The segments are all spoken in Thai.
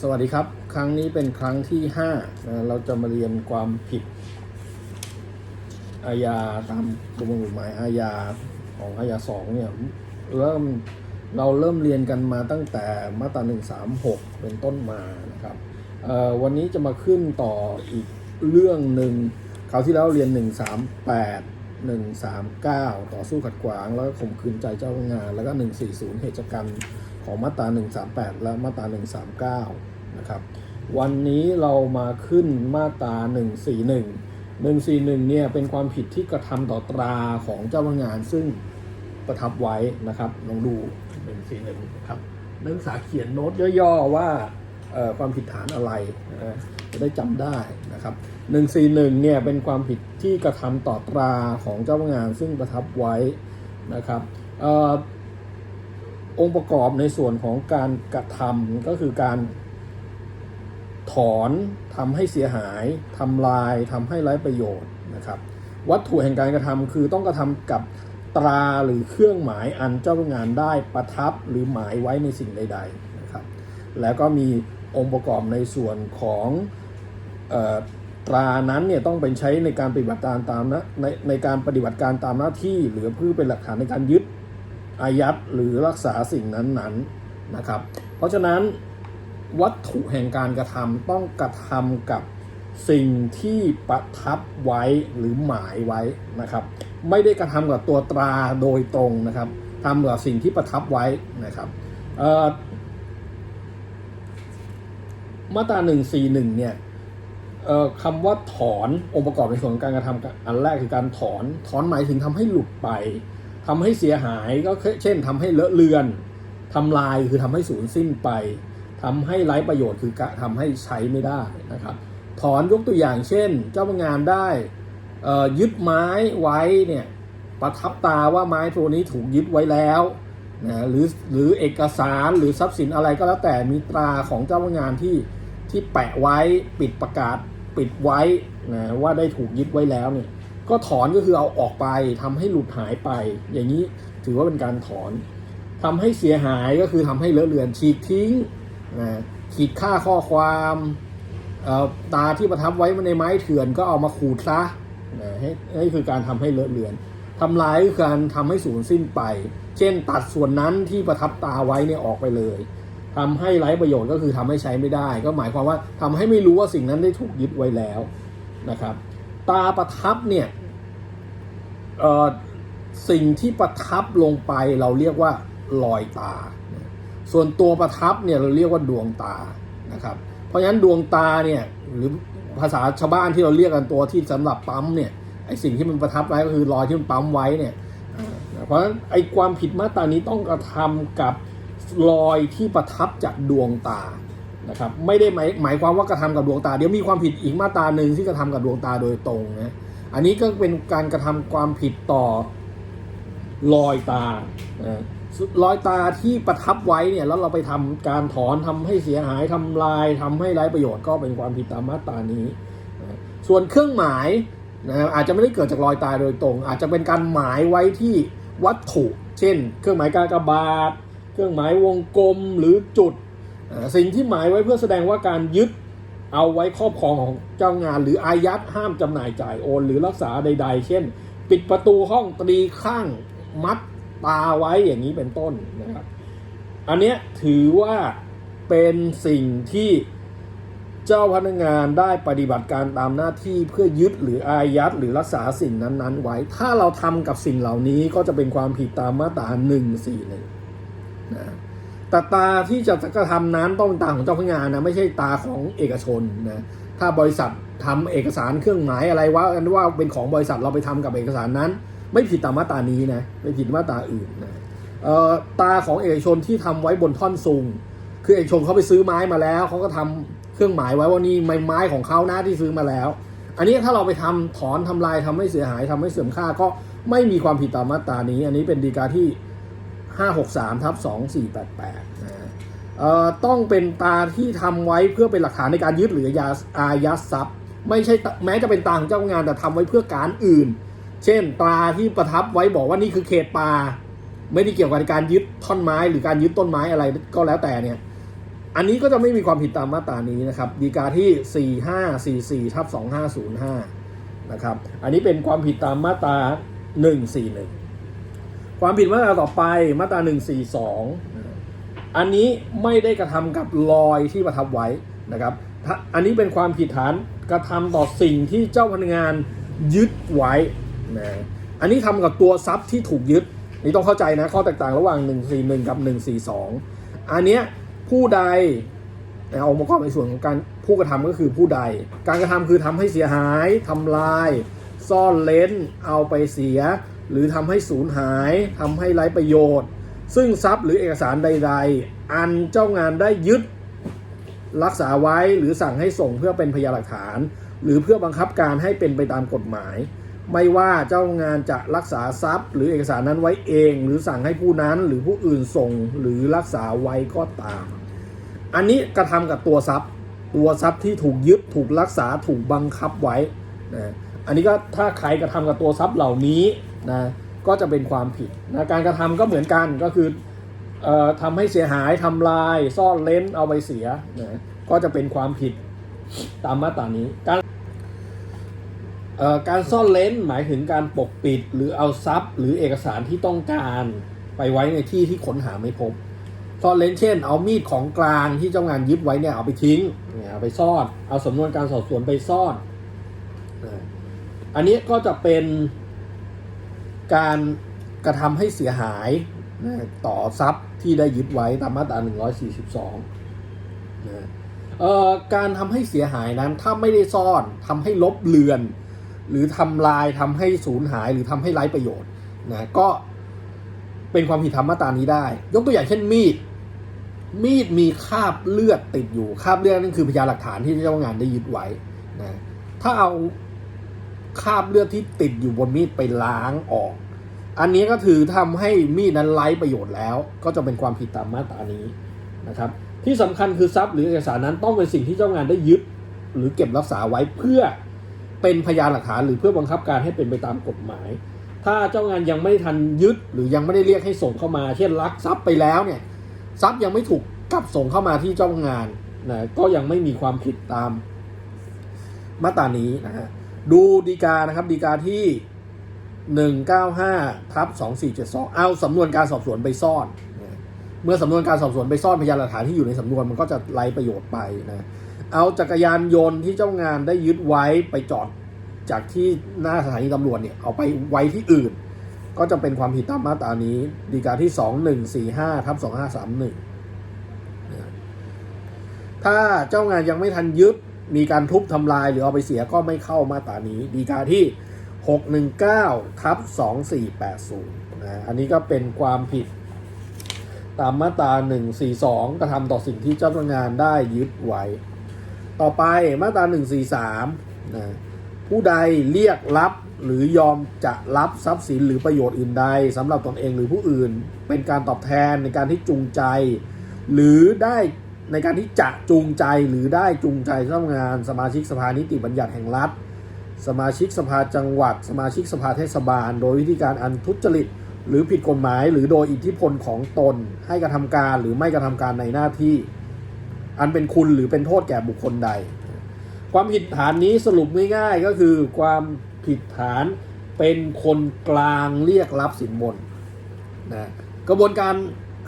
สวัสดีครับ ครั้งนี้เป็นครั้งที่5นะเราจะมาเรียนความผิด อาญาตามประมวลกฎหมายอาญาของอาญาสองเนี่ยเริ่มเราเริ่มเรียนกันมาตั้งแต่มาตรา136 เป็นต้นมานะครับวันนี้จะมาขึ้นต่ออีกเรื่องหนึ่งคราวที่แล้วเรียน 138 139 ต่อสู้ขัดขวาง แล้วข่มขืนใจเจ้าพนักงาน แล้วก็ 140 เหตุกรรม ของมาตรา 138 และมาตรา 139 นะครับ วันนี้เรามาขึ้นมาตรา 141 141 เนี่ยเป็นความผิดที่กระทำต่อตราของเจ้าพนักงานซึ่งประทับไว้นะครับลองดู 141นะครับนักศึกษาเขียนโน้ตย่อๆว่าเอ่อความผิดฐานอะไรนะจะได้จำได้นะครับ 141 เนี่ยเป็นความผิดที่กระทำต่อตราของเจ้าพนักงานซึ่งประทับไว้นะครับเองค์ประกอบในส่วนของการกระทำก็คือการถอนทำให้เสียหายทำลายทำให้ไร้ประโยชน์นะครับ วัตถุแห่งการกระทำคือต้องกระทำกับตราหรือเครื่องหมายอันเจ้าพนักงานได้ประทับหรือหมายไว้ในสิ่งใดๆนะครับแล้วก็มีองค์ประกอบในส่วนของออตรานั้นเนี่ยต้องเป็นใช้ในการปฏิบัติการตามนะในในการปฏิบัติการตามหน้าที่หรือเพื่อเป็นหลักฐานในการยึด อายัดหรือรักษาสิ่งนั้นๆนะครับ เพราะฉะนั้นวัตถุแห่งการกระทำต้องกระทำกับสิ่งที่ประทับไว้หรือหมายไว้นะครับ ไม่ได้กระทำกับตัวตราโดยตรงนะครับทำกับสิ่งที่ประทับไว้นะครับมาตรา141เนี่ยเอ่อคำว่าถอนองค์ประกอบในส่วนของการกระทำอันแรกคือการถอนถอนหมายถึงทำให้หลุดไป ทำให้เสียหายก็เช่นทำให้เลอะเลือนทำลายคือทำให้สูญสิ้นไปทำให้ไร้ประโยชน์คือทำให้ใช้ไม่ได้นะครับ ถอนยกตัวอย่างเช่น เจ้าพนักงานได้ยึดไม้ไว้เนี่ยประทับตาว่าไม้ตัวนี้ถูกยึดไว้แล้วนะหรือหรือเอกสารหรือทรัพย์สินอะไรก็แล้วแต่มีตราของเจ้าพนักงานที่ที่แปะไว้ปิดประกาศปิดไว้นะว่าได้ถูกยึดไว้แล้วเนี่ย ก็ถอนก็คือเอาออกไปทำให้หลุดหายไป อย่างนี้ถือว่าเป็นการถอนทำให้เสียหายก็คือทำให้เลอะเลือนฉีกทิ้งนะขีดค่าข้อความตาที่ประทับไว้ในไม้เถื่อนก็เอามาขูดซะนะให้นี่คือการทำให้เลอะเลือนทำลายคือการทำให้สูญสิ้นไป เช่นตัดส่วนนั้นที่ประทับตาไว้เนี่ยออกไปเลยทำให้ไร้ประโยชน์ก็คือทำให้ใช้ไม่ได้ ก็หมายความว่าทำให้ไม่รู้ว่าสิ่งนั้นได้ถูกยึดไว้แล้วนะครับ ตาประทับเนี่ยสิ่งที่ประทับลงไปเราเรียกว่ารอยตา ส่วนตัวประทับเนี่ยเราเรียกว่าดวงตานะครับ เพราะฉะนั้นดวงตาเนี่ยหรือภาษาชาวบ้านที่เราเรียกกันตัวที่สำหรับปั๊มเนี่ยไอสิ่งที่มันประทับไว้ก็คือรอยที่มันปั๊มไว้เนี่ยเพราะฉะนั้นไอความผิดมาตรานี้ต้องกระทำกับรอยที่ประทับจากดวงตา นะครับไม่ได้หมายหมายความว่ากระทำกับดวงตา เดี๋ยวมีความผิดอีกมาตราหนึ่งที่กระทำกับดวงตาโดยตรงนะอันนี้ก็เป็นการกระทำความผิดต่อรอยตานะรอยตาที่ประทับไว้เนี่ยแล้วเราไปทำการถอนทำให้เสียหายทำลายทำให้ไร้ประโยชน์ก็เป็นความผิดตามมาตรานี้ ส่วนเครื่องหมายนะอาจจะไม่ได้เกิดจากรอยตาโดยตรง อาจจะเป็นการหมายไว้ที่วัตถุ เช่น เครื่องหมายกากบาท เครื่องหมายวงกลมหรือจุด สิ่งที่หมายไว้เพื่อแสดงว่าการยึดเอาไว้ครอบครองของเจ้างาน หรืออายัดห้ามจำหน่ายจ่ายโอน หรือรักษาใด ๆ เช่น ปิดประตูห้องตรีข้างมัดตาไว้อย่างนี้เป็นต้นนะครับ อันเนี้ยถือว่าเป็นสิ่งที่เจ้าพนักงานได้ปฏิบัติการตามหน้าที่เพื่อยึดหรืออายัดหรือรักษาสิ่งนั้นๆ ไว้ ถ้าเราทำกับสิ่งเหล่านี้ก็จะเป็นความผิดตามมาตรา141นะ แต่ตาที่จะกระทำนั้นต้องเป็นตาของเจ้าพนักงานนะไม่ใช่ตาของเอกชนนะถ้าบริษัททำเอกสารเครื่องหมายอะไรว่ากันว่าเป็นของบริษัทเราไปทำกับเอกสารนั้น ไม่ผิดตามมาตรานี้นะไม่ผิดมาตราอื่นนะตาของเอกชนที่ทำไว้บนท่อนซุงคือเอกชนเขาไปซื้อไม้มาแล้วเขาก็ทำเครื่องหมายไว้ว่านี่ไม้ไม้ของเขานะที่ซื้อมาแล้ว อันนี้ถ้าเราไปทำถอนทำลายทำให้เสียหายทำให้เสื่อมค่าก็ไม่มีความผิดตามมาตรานี้ อันนี้เป็นดีกาที่ 563ทับ2488นะต้องเป็นตาที่ทำไว้เพื่อเป็นหลักฐานในการยึดหรืออาอายัดทรัพย์ ไม่ใช่แม้จะเป็นตาของเจ้างานแต่ทำไว้เพื่อการอื่น เช่นตราที่ประทับไว้บอกว่านี่คือเขตป่าไม่ได้เกี่ยวกับการยึดท่อนไม้หรือการยึดต้นไม้อะไรก็แล้วแต่เนี่ย อันนี้ก็จะไม่มีความผิดตามมาตรานี้นะครับดีกาที่ 4544ทับ2505นะครับ อันนี้เป็นความผิดตามมาตรา141 ความผิดมาตราต่อไปมาตรา142อันนี้ไม่ได้กระทำกับรอยที่ประทับไว้นะครับอันนี้เป็นความผิดฐานกระทำต่อสิ่งที่เจ้าพนักงานยึดไว้นะอันนี้ทำกับตัวทรัพย์ที่ถูกยึดนี่ต้องเข้าใจนะข้อแตกต่างระหว่าง 141 กับ 142 อันเนี้ยผู้ใดเอาองค์ประกอบในส่วนของการผู้กระทำก็คือผู้ใด การกระทำคือทำให้เสียหายทำลาย ซ่อนเล้น เอาไปเสีย หรือทำให้สูญหายทำให้ไร้ประโยชน์ ซึ่งทรัพย์หรือเอกสารใด ๆ อันเจ้างานได้ยึดรักษาไว้หรือสั่งให้ส่งเพื่อเป็นพยานหลักฐาน หรือเพื่อบังคับการให้เป็นไปตามกฎหมาย ไม่ว่าเจ้างานจะรักษาทรัพย์ หรือเอกสารนั้นไว้เอง หรือสั่งให้ผู้นั้นหรือผู้อื่นส่งหรือรักษาไว้ก็ตาม อันนี้กระทำกับตัวทรัพย์ ตัวทรัพย์ที่ถูกยึดถูกรักษาถูกบังคับไว้นะ อันนี้ก็ถ้าใครกระทำกับตัวทรัพย์เหล่านี้นะก็จะเป็นความผิดนะการกระทำก็เหมือนกันก็คืออ่อทำให้เสียหายทำลายซ่อนเล้นเอาไปเสียนะก็จะเป็นความผิดตามมาตรานี้ การการซ่อนเล้นหมายถึงการปกปิดหรือเอาทรัพย์ หรือเอกสารที่ต้องการไปไว้ในที่ที่ค้นหาไม่พบซ่อนเล้นเช่น เอามีดของกลางที่เจ้างานยึดไว้เนี่ยเอาไปทิ้งเนี่ยเอาไปซ่อน เอาสำนวนการสอบสวนไปซ่อน อันนี้ก็จะเป็นการกระทำให้เสียหายต่อทรัพย์ที่ได้ยึดไว้ตามมาตรา 142นะเอ่อการทำให้เสียหายนั้นถ้าไม่ได้ซ่อนทำให้ลบเลือน หรือทำลายทำให้สูญหายหรือทำให้ไร้ประโยชน์นะก็เป็นความผิดทำมาตรานี้ได้ ยกตัวอย่างเช่นมีด มีดมีคราบเลือดติดอยู่คราบเลือดนั่นคือพยานหลักฐานที่เจ้างานได้ยึดไว้นะถ้าเอา คราบเลือดที่ติดอยู่บนมีดไปล้างออก อันนี้ก็ถือทำให้มีดนั้นไร้ประโยชน์แล้ว ก็จะเป็นความผิดตามมาตรานี้นะครับ ที่สำคัญคือทรัพย์หรือเอกสารนั้นต้องเป็นสิ่งที่เจ้างานได้ยึด หรือเก็บรักษาไว้เพื่อเป็นพยานหลักฐานหรือเพื่อบังคับการให้เป็นไปตามกฎหมาย ถ้าเจ้างานยังไม่ทันยึดหรือยังไม่ได้เรียกให้ส่งเข้ามา เช่นลักทรัพย์ไปแล้วเนี่ยทรัพย์ยังไม่ถูกกลับส่งเข้ามาที่เจ้างานนะก็ยังไม่มีความผิดตามมาตรานี้นะฮะ ดูดีกานะครับดีกาที่ 195ทับ2472 เอาสำนวนการสอบสวนไปซ่อน เมื่อสำนวนการสอบสวนไปซ่อนพยานหลักฐานที่อยู่ในสำนวนมันก็จะไร้ประโยชน์ไปนะเอาจักรยานยนต์ที่เจ้างานได้ยึดไว้ไปจอดจากที่หน้าสถานีตำรวจเนี่ยเอาไปไว้ที่อื่น ก็จะเป็นความผิดตามมาตรานี้ ดีกาที่ 2145ทับ2531ถ้าเจ้างานยังไม่ทันยึด มีการทุบทำลายหรือเอาไปเสียก็ไม่เข้ามาตรานี้ ดีกาที่ 619ทับ2480นะอันนี้ก็เป็นความผิดตามมาตรา 142 กระทำต่อสิ่งที่เจ้าพนักงานได้ยึดไว้ ต่อไปมาตรา 143นะผู้ใดเรียกรับหรือยอมจะรับทรัพย์สินหรือประโยชน์อื่นใดสำหรับตนเองหรือผู้อื่น เป็นการตอบแทนในการที่จูงใจ หรือได้ ในการที่จะจูงใจหรือได้จูงใจเจ้าพนักงาน สมาชิกสภานิติบัญญัติแห่งรัฐ สมาชิกสภาจังหวัด สมาชิกสภาเทศบาล โดยวิธีการอันทุจริต หรือผิดกฎหมาย หรือโดยอิทธิพลของตน ให้กระทำการหรือไม่กระทำการในหน้าที่ อันเป็นคุณหรือเป็นโทษแก่บุคคลใด ความผิดฐานนี้สรุปง่ายๆก็คือความผิดฐานเป็นคนกลางเรียกรับสินบนนะกระบวนการ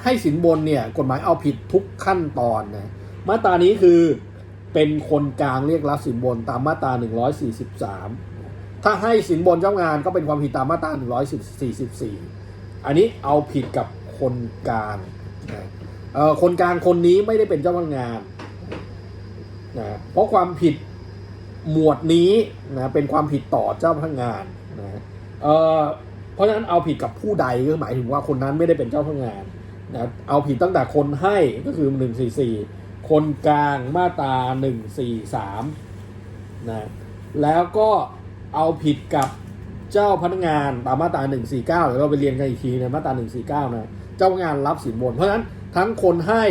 ให้สินบนเนี่ยกฎหมายเอาผิดทุกขั้นตอนนะมาตรานี้คือเป็นคนกลางเรียกรับสินบนตามมาตรา 143 ถ้าให้สินบนเจ้างานก็เป็นความผิดตามมาตรา 144 อันนี้เอาผิดกับคนกลางนะคนกลางคนนี้ไม่ได้เป็นเจ้าพนักงานนะเพราะความผิดหมวดนี้นะเป็นความผิดต่อเจ้าพนักงานนะเเพราะฉะนั้นเอาผิดกับผู้ใดก็หมายถึงว่าคนนั้นไม่ได้เป็นเจ้าพนักงาน นะเอาผิดตั้งแต่คนให้ก็คือ 144 คนกลางมาตรา 143นะแล้วก็เอาผิดกับเจ้าพนักงานตามมาตรา 149เดี๋ยวเราไปเรียนกันอีกทีในมาตรา 149 นะ เจ้าพนักงานรับสินบน เพราะฉะนั้นทั้งคนให้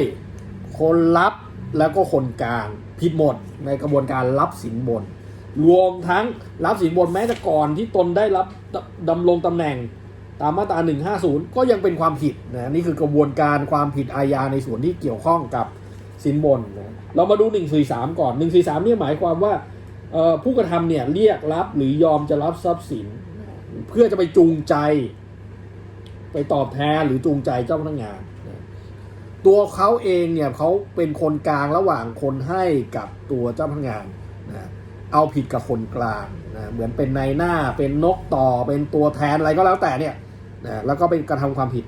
คนรับแล้วก็คนกลางผิดหมดในกระบวนการรับสินบน รวมทั้งรับสินบนแม้แต่ก่อนที่ตนได้รับดำรงตำแหน่ง ตามมาตรา 150 ก็ยังเป็นความผิดนะนี่คือกระบวนการความผิดอาญาในส่วนที่เกี่ยวข้องกับสินบนนะเรามาดูหนึ่งสี่สามก่อนหนึ่งสี่สามเนี่ยหมายความว่าผู้กระทำเนี่ยเรียกรับหรือยอมจะรับทรัพย์สิน เพื่อจะไปจูงใจ ไปตอบแทนหรือจูงใจเจ้าพนักงาน ตัวเขาเองเนี่ยเขาเป็นคนกลางระหว่างคนให้กับตัวเจ้าพนักงานนะเอาผิดกับคนกลางนะเหมือนเป็นนายหน้าเป็นนกต่อเป็นตัวแทนอะไรก็แล้วแต่เนี่ย นะแล้วก็เป็นกระทำความผิด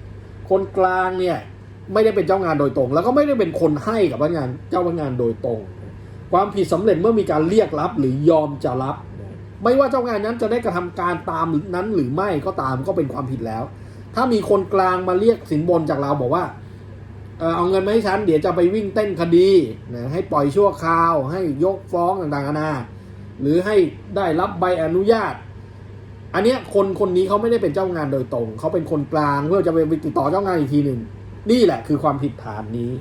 คนกลางเนี่ยไม่ได้เป็นเจ้างานโดยตรง แล้วก็ไม่ได้เป็นคนให้กับพนักงานเจ้าพนักงานโดยตรง ความผิดสำเร็จเมื่อมีการเรียกรับหรือยอมจะรับ ไม่ว่าเจ้างานนั้นจะได้กระทำการตามนั้นหรือไม่ก็ตามก็เป็นความผิดแล้ว ถ้ามีคนกลางมาเรียกสินบนจากเราบอกว่าเออเอาเงินมาให้ฉันเดี๋ยวจะไปวิ่งเต้นคดีนะให้ปล่อยชั่วคราว ให้ยกฟ้องต่างๆนานาหรือให้ได้รับใบอนุญาต อันเนี้ยคนคนนี้เขาไม่ได้เป็นเจ้างานโดยตรง เขาเป็นคนกลางเพื่อจะไปติดต่อเจ้างานอีกทีหนึ่งนี่แหละคือความผิดฐานนี้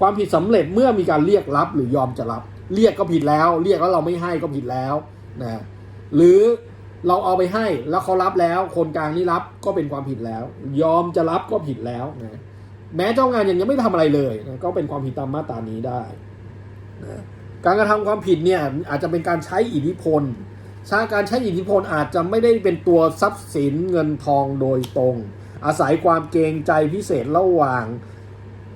ความผิดสำเร็จเมื่อมีการเรียกรับหรือยอมจะรับ เรียกก็ผิดแล้ว เรียกแล้วเราไม่ให้ก็ผิดแล้วนะหรือเราเอาไปให้แล้วเขารับแล้ว คนกลางนี่รับก็เป็นความผิดแล้ว ยอมจะรับก็ผิดแล้วนะแม้เจ้างานยังยังไม่ทำอะไรเลยนะก็เป็นความผิดตามมาตรานี้ได้นะการกระทำความผิดเนี่ยอาจจะเป็นการใช้อิทธิพล ช้การใช้อิทธิพลอาจจะไม่ได้เป็นตัวทรัพย์สินเงินทองโดยตรง อาศัยความเกรงใจพิเศษระหว่าง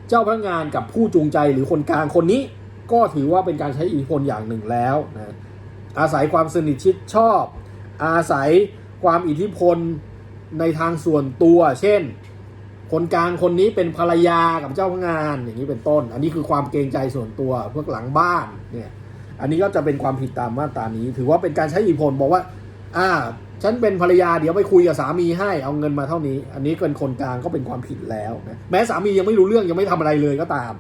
เจ้าพนักงานกับผู้จูงใจหรือคนกลางคนนี้ ก็ถือว่าเป็นการใช้อิทธิพลอย่างหนึ่งแล้วนะอาศัยความสนิทชิดชอบ อาศัยความอิทธิพลในทางส่วนตัว เช่น คนกลางคนนี้เป็นภรรยากับเจ้าพนักงานอย่างนี้เป็นต้น อันนี้คือความเกรงใจส่วนตัวพวกหลังบ้านเนี่ย อันนี้ก็จะเป็นความผิดตามมาตรานี้ ถือว่าเป็นการใช้อิทธิพลบอกว่า อ่า ฉันเป็นภรรยาเดี๋ยวไปคุยกับสามีให้เอาเงินมาเท่านี้ อันนี้เป็นคนกลางก็เป็นความผิดแล้วนะแม้สามียังไม่รู้เรื่องยังไม่ทำอะไรเลยก็ตาม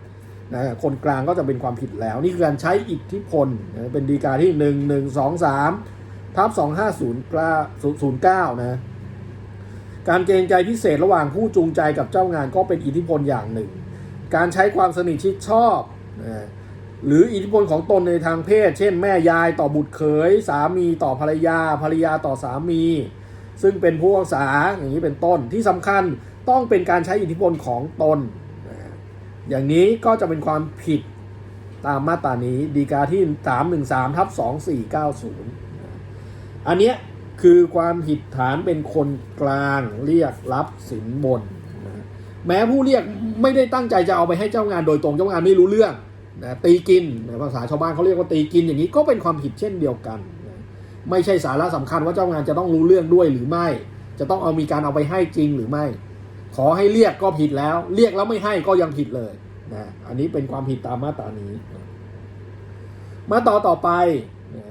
นะคนกลางก็จะเป็นความผิดแล้ว นี่คือการใช้อิทธิพลนะเป็นดีกาที่หนึ่งหนึ่งสองสามทับสองห้าศูนย์ศูนย์เก้านะการเกรงใจพิเศษระหว่างผู้จูงใจกับเจ้างานก็เป็นอิทธิพลอย่างหนึ่ง การใช้ความสนิทชิดชอบนะ หรืออิทธิพลของตนในทางเพศ เช่น แม่ยายต่อบุตรเขย สามีต่อภรรยา ภรรยาต่อสามี ซึ่งเป็นผู้พิพากษาอย่างนี้เป็นต้นที่สำคัญต้องเป็นการใช้อิทธิพลของตน อย่างนี้ก็จะเป็นความผิดตามมาตรานี้ดีกาที่ 313ทับ2490 อันเนี้ยคือความผิดฐานเป็นคนกลางเรียกรับสินบน แม้ผู้เรียกไม่ได้ตั้งใจจะเอาไปให้เจ้างานโดยตรงเจ้างานไม่รู้เรื่อง นะตีกินนะภาษาชาวบ้านเขาเรียกว่าตีกินอย่างนี้ก็เป็นความผิดเช่นเดียวกันนะไม่ใช่สาระสำคัญว่าเจ้างานจะต้องรู้เรื่องด้วยหรือไม่ จะต้องเอามีการเอาไปให้จริงหรือไม่ ขอให้เรียกก็ผิดแล้ว เรียกแล้วไม่ให้ก็ยังผิดเลยนะอันนี้เป็นความผิดตามมาตรานี้ มาต่อต่อไปนะ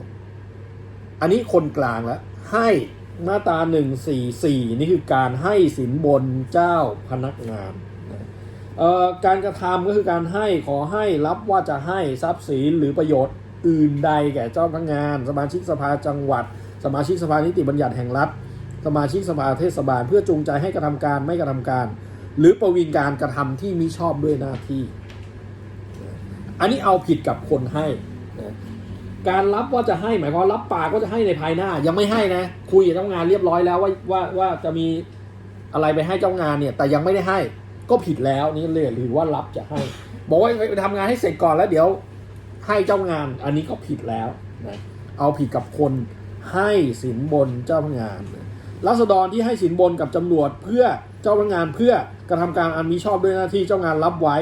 อันนี้คนกลางแล้วให้มาตราหนึ่งสี่สี่นี่คือการให้สินบนเจ้าพนักงาน การกระทำก็คือการให้ขอให้รับว่าจะให้ทรัพย์สินหรือประโยชน์อื่นใดแก่เจ้าพนักงาน สมาชิกสภาจังหวัด สมาชิกสภานิติบัญญัติแห่งรัฐ สมาชิกสภาเทศบาล เพื่อจูงใจให้กระทำการไม่กระทำการ หรือประวิงการกระทำที่มิชอบด้วยหน้าที่ อันนี้เอาผิดกับคนให้การรับว่าจะให้หมายความรับปากว่าจะให้ในภายหน้า ยังไม่ให้นะ คุยกับเจ้างานเรียบร้อยแล้วว่าว่าว่าจะมีอะไรไปให้เจ้างานเนี่ย แต่ยังไม่ได้ให้ ก็ผิดแล้วนี่เลยหรือว่ารับจะให้ บอกว่าไปทำงานให้เสร็จก่อนแล้วเดี๋ยวให้เจ้างาน อันนี้ก็ผิดแล้วนะเอาผิดกับคนให้สินบนเจ้าพนักงานรัษฎรที่ให้สินบนกับจำรวจเพื่อเจ้าพนักงานเพื่อกระทำการอันมิชอบด้วยหน้าที่เจ้างานรับไว้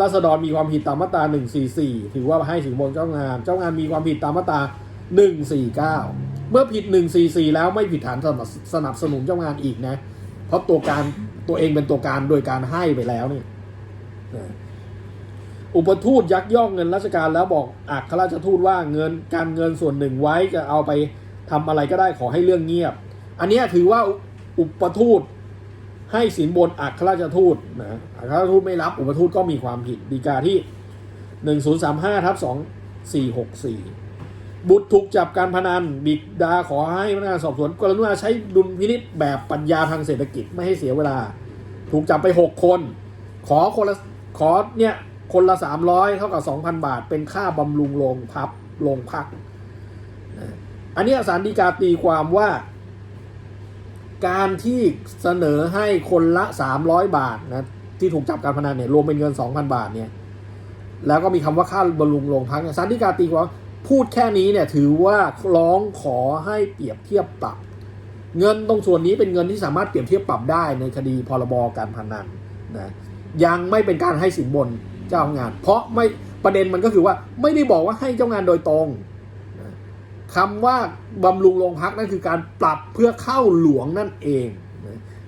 ราษฎรมีความผิดตามมาตรา 144 ถือว่าให้สินบนเจ้างาน เจ้างานมีความผิดตามมาตรา 149 เมื่อผิด 144 แล้วไม่ผิดฐานสนับสนุนเจ้างานอีกนะ เพราะตัวการ ตัวเองเป็นตัวการโดยการให้ไปแล้วนี่อุปทูตยักยอกเงินราชการแล้วบอกอัครราชทูตว่าเงินการเงินส่วนหนึ่งไว้จะเอาไปทำอะไรก็ได้ขอให้เรื่องเงียบ อันนี้ถือว่าอุปทูตให้สินบนอัครราชทูตนะอัครราชทูตไม่รับอุปทูตก็มีความผิดดีกาที่หนึ่งศูนย์สามห้าทับสองสี่หกสี่ บุตรถูกจับการพนันบิดาขอให้พนักงานสอบสวนกรณีใช้ดุลพินิษแบบปัญญาทางเศรษฐกิจไม่ให้เสียเวลา ถูกจับไปหกคน ขอคนละขอเนี่ยคนละสามร้อยเท่ากับสองพันบาท เป็นค่าบำรุงโรงพับโรงพัก อันนี้สารดีกาตีความว่า การที่เสนอให้คนละ 300 บาทนะที่ถูกจับการพนันเนี่ยรวมเป็นเงิน 2,000 บาทเนี่ยแล้วก็มีคำว่าค่าบำรุงโรงพักเนี่ยสารดีกาตีความ พูดแค่นี้เนี่ยถือว่าร้องขอให้เปรียบเทียบปรับ เงินตรงส่วนนี้เป็นเงินที่สามารถเปรียบเทียบปรับได้ในคดีพรบการพนันนะยังไม่เป็นการให้สินบนเจ้างาน เพราะไม่ประเด็นมันก็คือว่าไม่ได้บอกว่าให้เจ้างานโดยตรงนะคำว่าบำรุงโรงพักนั่นคือการปรับเพื่อเข้าหลวงนั่นเอง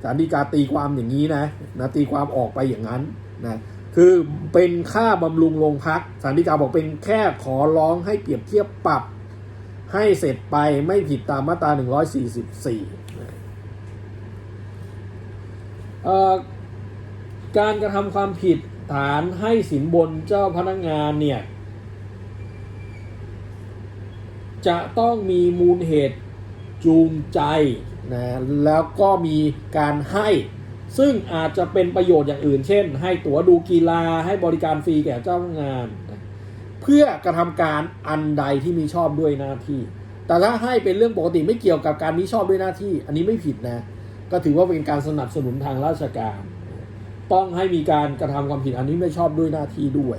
สารดีกาตีความอย่างนี้นะนะตีความออกไปอย่างนั้นนะ คือเป็นค่าบำรุงโรงพักสารดีกาบอกเป็นแค่ขอร้องให้เปรียบเทียบปรับ ให้เสร็จไปไม่ผิดตามมาตรา 144นะเอ่อการกระทำความผิดฐานให้สินบนเจ้าพนักงานเนี่ย จะต้องมีมูลเหตุจูงใจนะแล้วก็มีการให้ ซึ่งอาจจะเป็นประโยชน์อย่างอื่น เช่น ให้ตั๋วดูกีฬาให้บริการฟรีแก่เจ้าพนักงาน เพื่อกระทำการอันใดที่มีชอบด้วยหน้าที่ แต่ถ้าให้เป็นเรื่องปกติไม่เกี่ยวกับการมิชอบด้วยหน้าที่ อันนี้ไม่ผิดนะ ก็ถือว่าเป็นการสนับสนุนทางราชการ ต้องให้มีการกระทำความผิดอันนี้ไม่ชอบด้วยหน้าที่ด้วย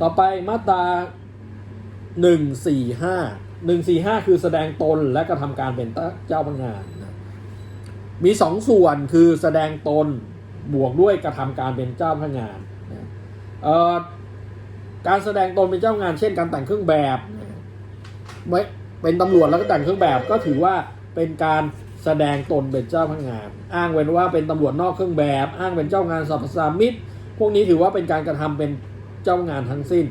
ต่อไปมาตราหนึ่งสี่ห้าหนึ่งสี่ห้าคือแสดงตนและกระทำการเป็นเจ้าพนักงาน มีสองส่วนคือแสดงตนบวกด้วยกระทำการเป็นเจ้าพนักงานการแสดงตนเป็นเจ้าพนักงาน เช่นการแต่งเครื่องแบบไม่เป็นตำรวจแล้วก็แต่งเครื่องแบบก็ถือว่าเป็นการแสดงตนเป็นเจ้าพนักงาน อ้างเป็นว่าเป็นตำรวจนอกเครื่องแบบ อ้างเป็นเจ้างานสรรพสามิตพวกนี้ถือว่าเป็นการกระทำเป็นเจ้างานทั้งสิ้น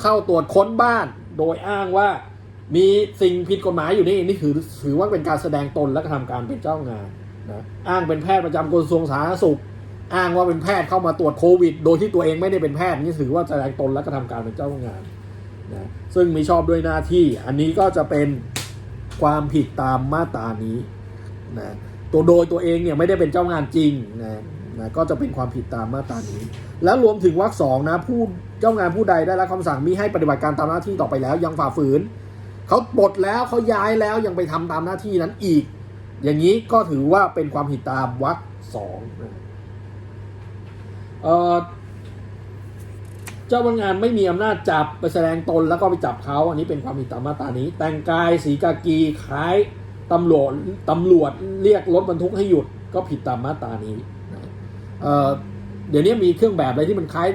เข้าตรวจค้นบ้านโดยอ้างว่า มีสิ่งผิดกฎหมายอยู่นี่นี่ถือถือว่าเป็นการแสดงตนและกระทำการเป็นเจ้างานนะอ้างเป็นแพทย์ประจำกระทรวงสาธารณสุข อ้างว่าเป็นแพทย์เข้ามาตรวจโควิด โดยที่ตัวเองไม่ได้เป็นแพทย์นี่ถือว่าแสดงตนและกระทำการเป็นเจ้างานนะซึ่งมีชอบด้วยหน้าที่อันนี้ก็จะเป็นความผิดตามมาตรานี้นะตัวโดยตัวเองเนี่ยไม่ได้เป็นเจ้างานจริงนะนะก็จะเป็นความผิดตามมาตรานี้ แล้วรวมถึงวรรคสองนะผู้เจ้างานผู้ใดได้รับคำสั่งมิให้ปฏิบัติการตามหน้าที่ต่อไปแล้วยังฝ่าฝืน เขาปลดแล้วเขาย้ายแล้วยังไปทำตามหน้าที่นั้นอีก อย่างนี้ก็ถือว่าเป็นความผิดตามวรรคสองเจ้าพนักงานไม่มีอำนาจจับไปแสดงตนแล้วก็ไปจับเขาอันนี้เป็นความผิดตามมาตรานี้ แต่งกายสีกากีคล้ายตำรวจตำรวจเรียกรถบรรทุกให้หยุดก็ผิดตามมาตรานี้เเดี๋ยวนี้มีเครื่องแบบอะไรที่มันคล้าย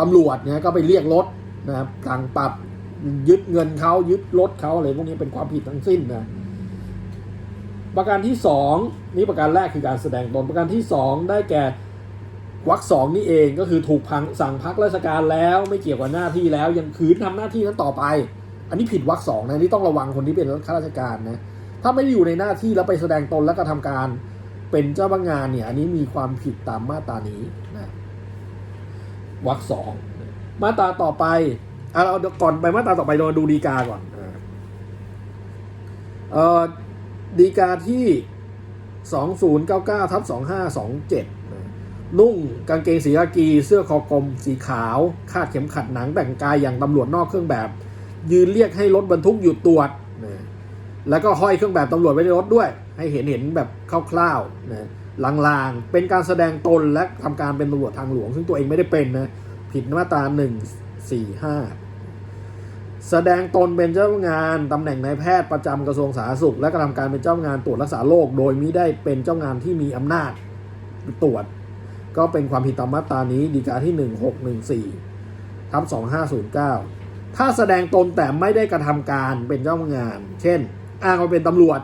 ตำรวจนี่ยก็ไปเรียกรถนะครับสั่งปรับ ยึดเงินเขายึดรถเขาอะไรพวกนี้เป็นความผิดทั้งสิ้นนะประการที่สองนี่ประการแรกคือการแสดงตนประการที่สองได้แก่วรรคสองนี่เองก็คือถูกพังสั่งพักราชการแล้วไม่เกี่ยวกับหน้าที่แล้วยังขืนทำหน้าที่นั้นต่อไป อันนี้ผิดวรรคสองนะนี่ต้องระวังคนที่เป็นข้าราชการนะถ้าไม่ได้อยู่ในหน้าที่แล้วไปแสดงตนแล้วก็ทำการเป็นเจ้าพนักงานเนี่ยอันนี้มีความผิดตามมาตรานี้นะวรรคสองมาตราต่อไป เอาเราก่อนไปมาตราต่อไปเราดูดีกาก่อนอ่าเอ่อดีกาที่2099ทับ2527นะนุ่งกางเกงสีกากี เสื้อคอกลม สีขาว คาดเข็มขัดหนังแต่งกายอย่างตำรวจนอกเครื่องแบบ ยืนเรียกให้รถบรรทุกหยุดตรวจนะแล้วก็ห้อยเครื่องแบบตำรวจไว้ในรถด้วย ให้เห็นเห็นแบบคร่าวๆนะลางๆ เป็นการแสดงตนและทำการเป็นตำรวจทางหลวง ซึ่งตัวเองไม่ได้เป็นนะ ผิดมาตราหนึ่ง 145แสดงตนเป็นเจ้าพนักงานตำแหน่งนายแพทย์ประจำกระทรวงสาธารณสุข และกระทำการเป็นเจ้าพนักงานตรวจรักษาโรคโดยมิได้เป็นเจ้างานที่มีอำนาจตรวจ ก็เป็นความผิดตามมาตรานี้ดีกาที่ 1614ทับ2509 ถ้าแสดงตนแต่ไม่ได้กระทำการเป็นเจ้าพนักงาน เช่น อ้างว่าเป็นตำรวจ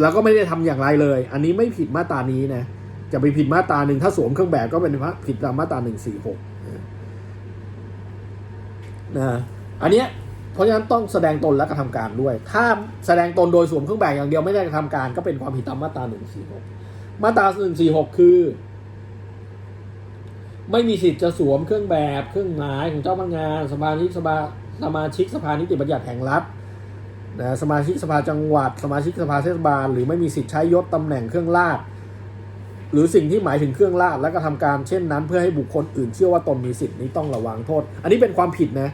แล้วก็ไม่ได้ทำอย่างไรเลย อันนี้ไม่ผิดมาตรานี้นะจะไปผิดมาตราหนึ่งถ้าสวมเครื่องแบบก็เป็นผิดตามมาตรา146 นะอันเนี้ยเพราะฉะนั้นต้องแสดงตนและกระทำการด้วย ถ้าแสดงตนโดยสวมเครื่องแบบอย่างเดียวไม่ได้กระทำการก็เป็นความผิดตามมาตรา 146 มาตรา 146 คือ ไม่มีสิทธิ์จะสวมเครื่องแบบเครื่องหมายของเจ้าพนักงานสมาชิกสภาสมาชิกสภานิติบัญญัติแห่งรัฐนะสมาชิกสภาจังหวัด สมาชิกสภาเทศบาล หรือไม่มีสิทธิ์ใช้ยศตำแหน่งเครื่องราช หรือสิ่งที่หมายถึงเครื่องราชและก็ทำการเช่นนั้น เพื่อให้บุคคลอื่นเชื่อว่าตนมีสิทธิ์นี้ต้องระวังโทษ อันนี้เป็นความผิดนะ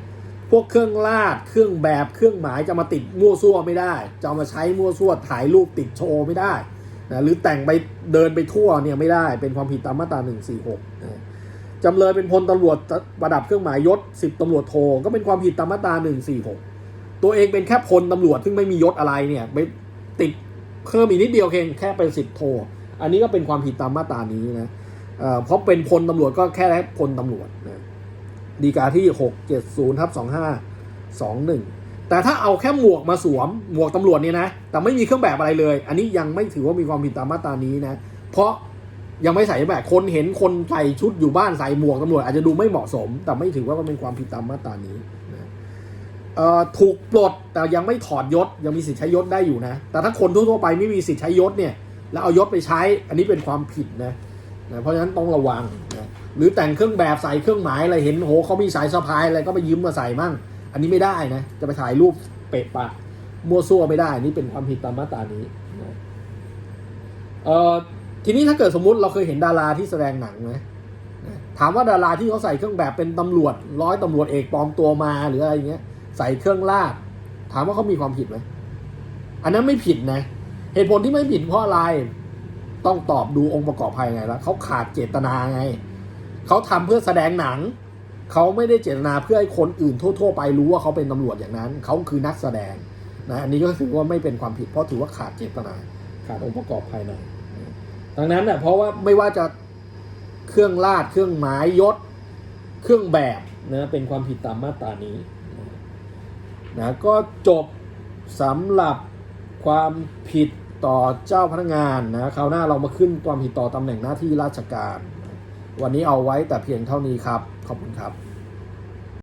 พวกเครื่องราชเครื่องแบบเครื่องหมายจะมาติดมั่วซั่วไม่ได้ จะามาใช้มั่วซั่วถ่ายรูปติดโชว์ไม่ได้นะหรือแต่งไปเดินไปทั่วเนี่ยไม่ได้เป็นความผิดตามมาตรา146นะจำเลยเป็นพลตำรวจประดับเครื่องหมายยศสิบตำรวจโทก็เป็นความผิดตามมาตรา146 ตัวเองเป็นแค่พลตำรวจซึ่งไม่มียศอะไรเนี่ยไปติดเพิ่มอีกนิดเดียวเองแค่เป็นสิบโท อันนี้ก็เป็นความผิดตามมาตรานี้นะเพราะเป็นพลตำรวจก็แค่พลตำรวจนะดีกาที่ 670ทับ2521 แต่ถ้าเอาแค่หมวกมาสวมหมวกตำรวจเนี่ยนะ แต่ไม่มีเครื่องแบบอะไรเลย อันนี้ยังไม่ถือว่ามีความผิดตามมาตรานี้นะ เพราะยังไม่ใส่แบบคนเห็นคนใส่ชุดอยู่บ้านใส่หมวกตำรวจอาจจะดูไม่เหมาะสม แต่ไม่ถือว่ามันเป็นความผิดตามมาตรานี้นะถูกปลดแต่ยังไม่ถอดยศยังมีสิทธิ์ใช้ยศได้อยู่นะ แต่ถ้าคนทั่วๆไปไม่มีสิทธิ์ใช้ยศเนี่ย แล้วเอายศไปใช้ อันนี้เป็นความผิดนะนะเพราะฉะนั้นต้องระวังนะหรือแต่งเครื่องแบบใส่เครื่องหมายอะไรเห็นโหเขามีสายสะพายอะไรก็ไปยืมมาใส่มั่ง อันนี้ไม่ได้นะจะไปถ่ายรูปเปะปะมั่วซั่วไม่ได้นี่เป็นความผิดตามมาตรานี้นะเอ่อทีนี้ถ้าเกิดสมมุติเราเคยเห็นดาราที่แสดงหนังไหมนะถามว่าดาราที่เขาใส่เครื่องแบบเป็นตำรวจร้อยตำรวจเอกปลอมตัวมาหรืออะไรเงี้ย ใส่เครื่องลาดถามว่าเขามีความผิดไหมอันนั้นไม่ผิดนะ เหตุผลที่ไม่ผิดเพราะอะไร ต้องตอบดูองค์ประกอบภายในแล้วเขาขาดเจตนาไง เขาทำเพื่อแสดงหนัง เขาไม่ได้เจตนาเพื่อให้คนอื่นทั่ว ๆ ไปรู้ว่าเขาเป็นตำรวจอย่างนั้น เขาคือนักแสดงนะอันนี้ก็ถือว่าไม่เป็นความผิดเพราะถือว่าขาดเจตนาขาดองค์ประกอบภายใน ดังนั้นเนี่ยเพราะว่าไม่ว่าจะเครื่องลาดเครื่องหมายยศ เครื่องแบบนะเป็นความผิดตามมาตรานี้นะก็จบสำหรับความผิด ต่อเจ้าพนักงานนะคราวหน้าเรามาขึ้นความผิดต่อตำแหน่งหน้าที่ราชการ วันนี้เอาไว้แต่เพียงเท่านี้ครับ ขอบคุณครับ